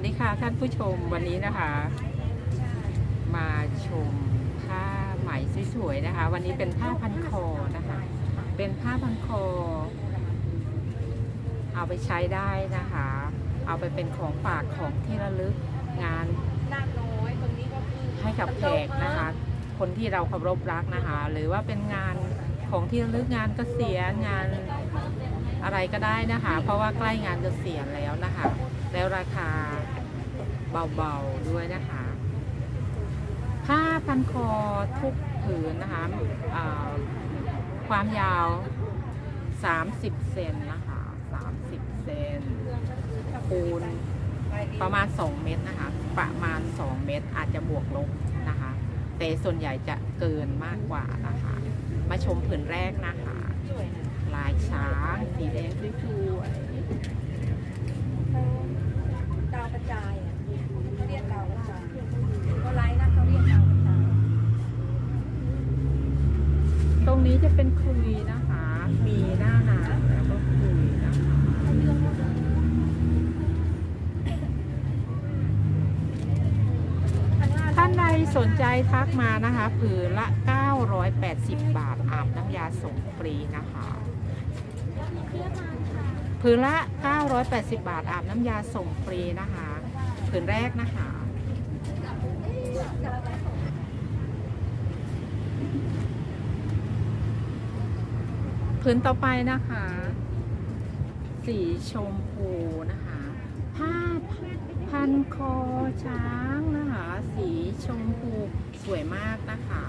วัสดีค่ะท่านผู้ชมวันนี้นะคะ มาชมผ้าไหมสวยๆนะคะ วันนี้เป็นผ้าพันคอนะคะ เป็นผ้าพันคอ เอาไปใช้ได้นะคะ เอาไปเป็นของฝากของที่ระลึกงานให้กับแขกนะคะ คนที่เราเคารพรักนะคะ หรือว่าเป็นงานของที่ระลึกงานเกษียณงานอะไรก็ได้นะคะ เพราะว่าใกล้งานเกษียณแล้วนะคะ แล้วราคา เบาๆด้วยนะคะ ผ้าพันคอทุกผืนนะคะความยาว 30 เซนนะคะ 30 เซนคูณประมาณ 2 เมตรนะคะ ประมาณ 2 เมตรอาจจะบวกลบนะคะ แต่ส่วนใหญ่จะเกินมากกว่านะคะ มาชมผืนแรกนะคะสวยนะลายช้างสีแดงสวยดาวกระจายอะเขาเรียกดาวกระจายก็ไลน์นะเขาเรียกดาวกระจาย ๆตรง นี้จะเป็นคุยนะคะ มีหน้าหนาแล้วก็คุยนะคะท่านใดสนใจทักมานะคะ ผืนละ 980 บาท อาบน้ำยาส่งฟรีนะคะ ผืนละ 980 บาท อาบน้ำยาส่งฟรีนะคะ ผืนแรกนะคะ นต่อไปนะคะ สีชมพูนะคะ ผ้าพันคอช้างนะคะ สีชมพูสวยมากนะคะ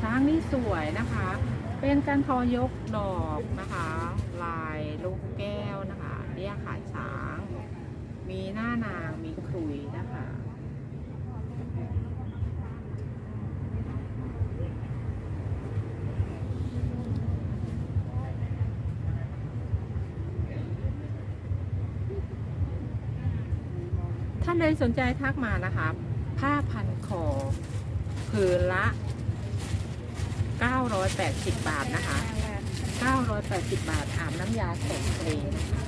ช้างนี่สวยนะคะ เป็นการทอยกดอกนะคะ ลายลูกแก้วนะคะเนี่ยค่ะช้าง มีหน้านางมีครุยนะคะ ท่านใดสนใจทักมานะคะผ้าพันคอผืนละ 980 บาทนะคะ 980 บาทอาบน้ำยาส่งเลนะคะ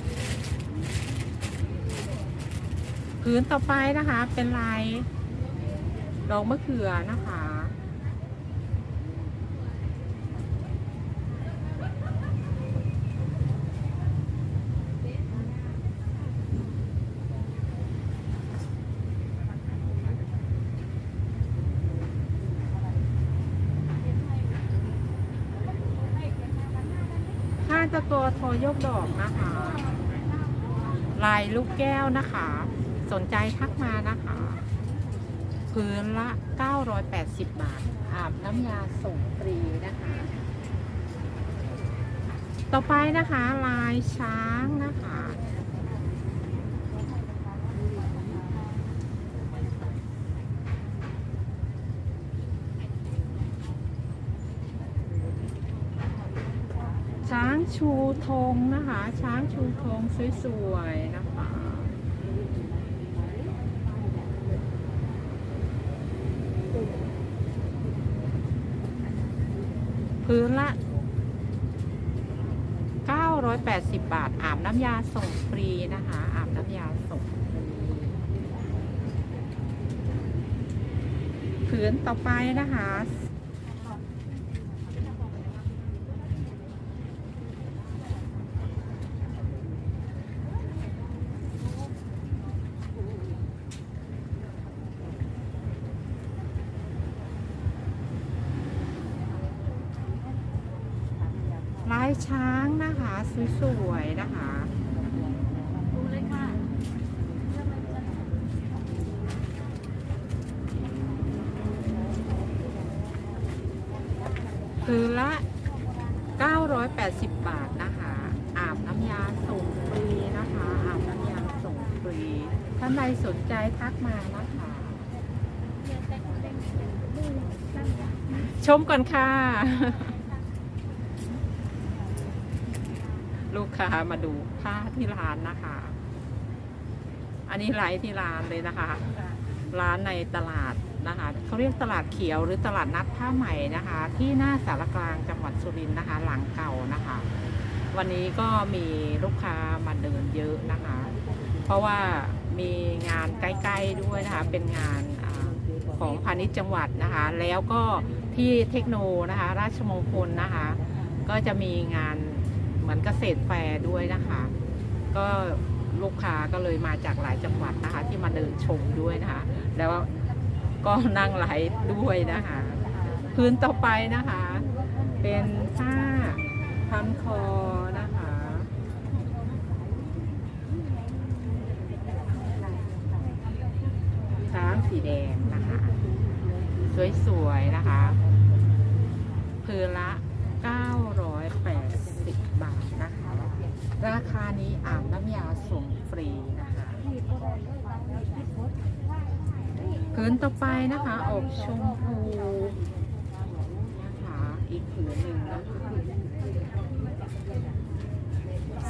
ผืนต่อไปนะคะเป็นลายดอกมะเขือนะคะ ผ้า ตะโกโทยกดอกนะคะ ลายลูกแก้วนะคะ สนใจทักมานะคะพื้นละ 980 บาท อาบน้ำยาส่งฟรีนะคะ ต่อไปนะคะ ลายช้างนะคะ ช้างชูธงนะคะ ช้างชูธงสวยๆนะคะพื้นละ 980 บาท อาบน้ำยาส่งฟรีนะคะ อาบน้ำยาส่งฟรีผืนต่อไปนะคะ ลายช้างนะคะสวยๆนะคะดูเลยค่ะคือละ 980 บาทนะคะ อาบน้ำยาส่งฟรีนะคะ อาบน้ำยาส่งฟรีท่านใดสนใจทักมานะคะชมก่อนค่ะ ลูกค้ามาดูผ้าที่ร้านนะคะ อันนี้ไลฟ์ที่ร้านเลยนะคะ ร้านในตลาดนะคะเขาเรียกตลาดเขียวหรือตลาดนัดผ้าใหม่นะคะ ที่หน้าสารกลางจังหวัดสุรินทร์นะคะ หลังเก่านะคะ วันนี้ก็มีลูกค้ามาเดินเยอะนะคะ เพราะว่ามีงานใกล้ๆด้วยนะคะ เป็นงานอของพาณิชย์จังหวัดนะคะ แล้วก็ที่เทคโนนะคะ ราชมงคลนะคะ ก็จะมีงาน เหมือนเกษตรแฟร์ด้วยนะคะ ก็ลูกค้าก็เลยมาจากหลายจังหวัดนะคะ ที่มาเดินชมด้วยนะคะ แล้วก็นั่งไหลด้วยนะคะพื้นต่อไปนะคะ เป็นผ้าพันคอนะคะ ช้างสีแดงนะคะ สวยๆนะคะ พื้นละ บาทนะคะ ราคานี้อาบน้ำยาส่งฟรีนะคะพื้นต่อไปนะคะออกชมพูนะคะอีกผืนหนึ่งนะคะ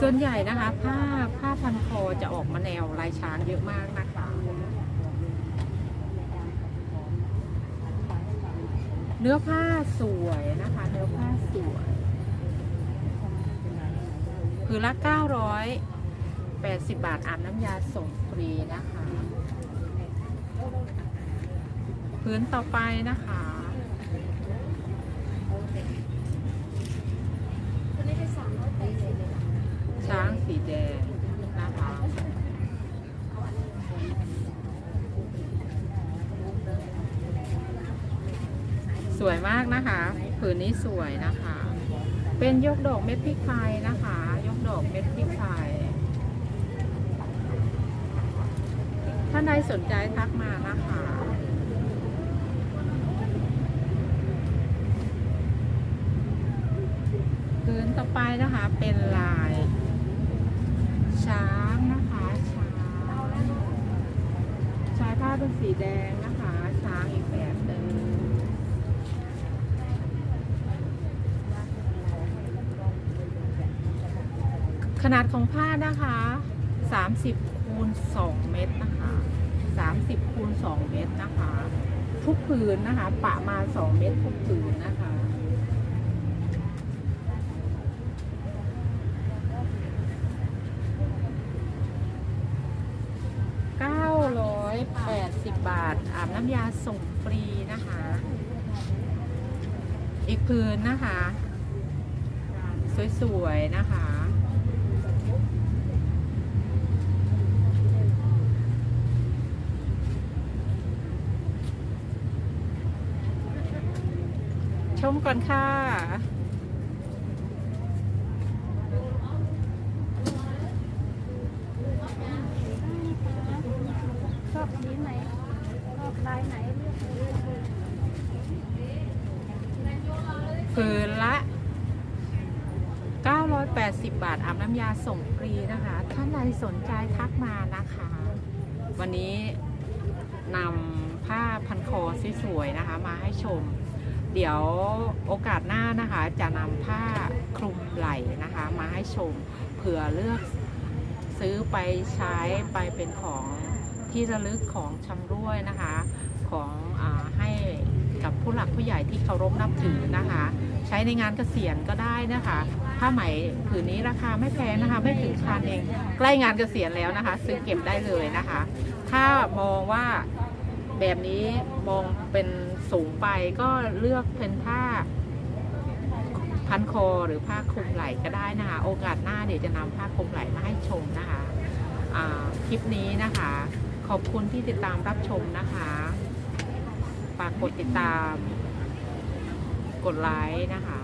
ส่วนใหญ่นะคะผ้าผ้าพันคอจะออกมาแนวลายช้างเยอะมากนะคะเนื้อผ้าสวยนะคะ เนื้อผ้าสวย ผืนละ 980 บาทอาบน้ำยาส่งฟรีนะคะพื้นต่อไปนะคะช้างสีแดงนะคะสวยมากนะคะ ผืนนี้สวยนะคะ เป็นยกดอกเม็ดพริกไทยนะคะ อกเม็ดพริกไทยท่านใดสนใจทักมานะคะพื้นต่อไปนะคะเป็นลาย ช้างนะคะช้างชายผ้าเป็นสีแดงนะคะ ช้างอีกแบบหนึ่ง ขนาดของผ้านะคะ 30คูณ2เมตรนะคะ 30คูณ2เมตรนะคะ ทุกผืนนะคะ ปะมา 2 เมตรทุกผืนนะคะ80 บาท อาบน้ำยาส่งฟรีนะคะ อีกพื้นนะคะ สวย ๆ นะคะ ชมก่อนค่ะ ชอบสีไหน ชอบลายไหนเลือกเลยผืนละ 980 บาทอาบน้ำยาส่งฟรีนะคะ ท่านใดสนใจทักมานะคะ วันนี้นำผ้าพันคอสวยๆนะคะ มาให้ชม เดี๋ยวโอกาสหน้านะคะจะนำผ้าคลุมไหล่นะคะ มาให้ชมเผื่อเลือกซื้อไปใช้ไปเป็นของที่ระลึกของชำร่วยนะคะของอให้กับผู้หลักผู้ใหญ่ที่เคารพนับถือนะคะ ใช้ในงานเกษียณก็ได้นะคะผ้าไหมผืนนี้ราคาไม่แพงนะคะ ไม่ถึงพันเองใกล้งานเกษียณแล้วนะคะ ซื้อเก็บได้เลยนะคะ ถ้ามองว่า แบบนี้มองเป็นสูงไปก็เลือกเป็นผ้าพันคอหรือผ้าคลุมไหล่ก็ได้นะคะ โอกาสหน้าเดี๋ยวจะนำผ้าคลุมไหล่มาให้ชมนะคะคลิปนี้นะคะ ขอบคุณที่ติดตามรับชมนะคะฝากกดติดตาม กดไลค์นะคะ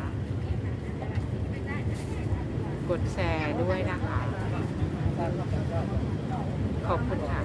กดแชร์ด้วยนะคะ ขอบคุณค่ะ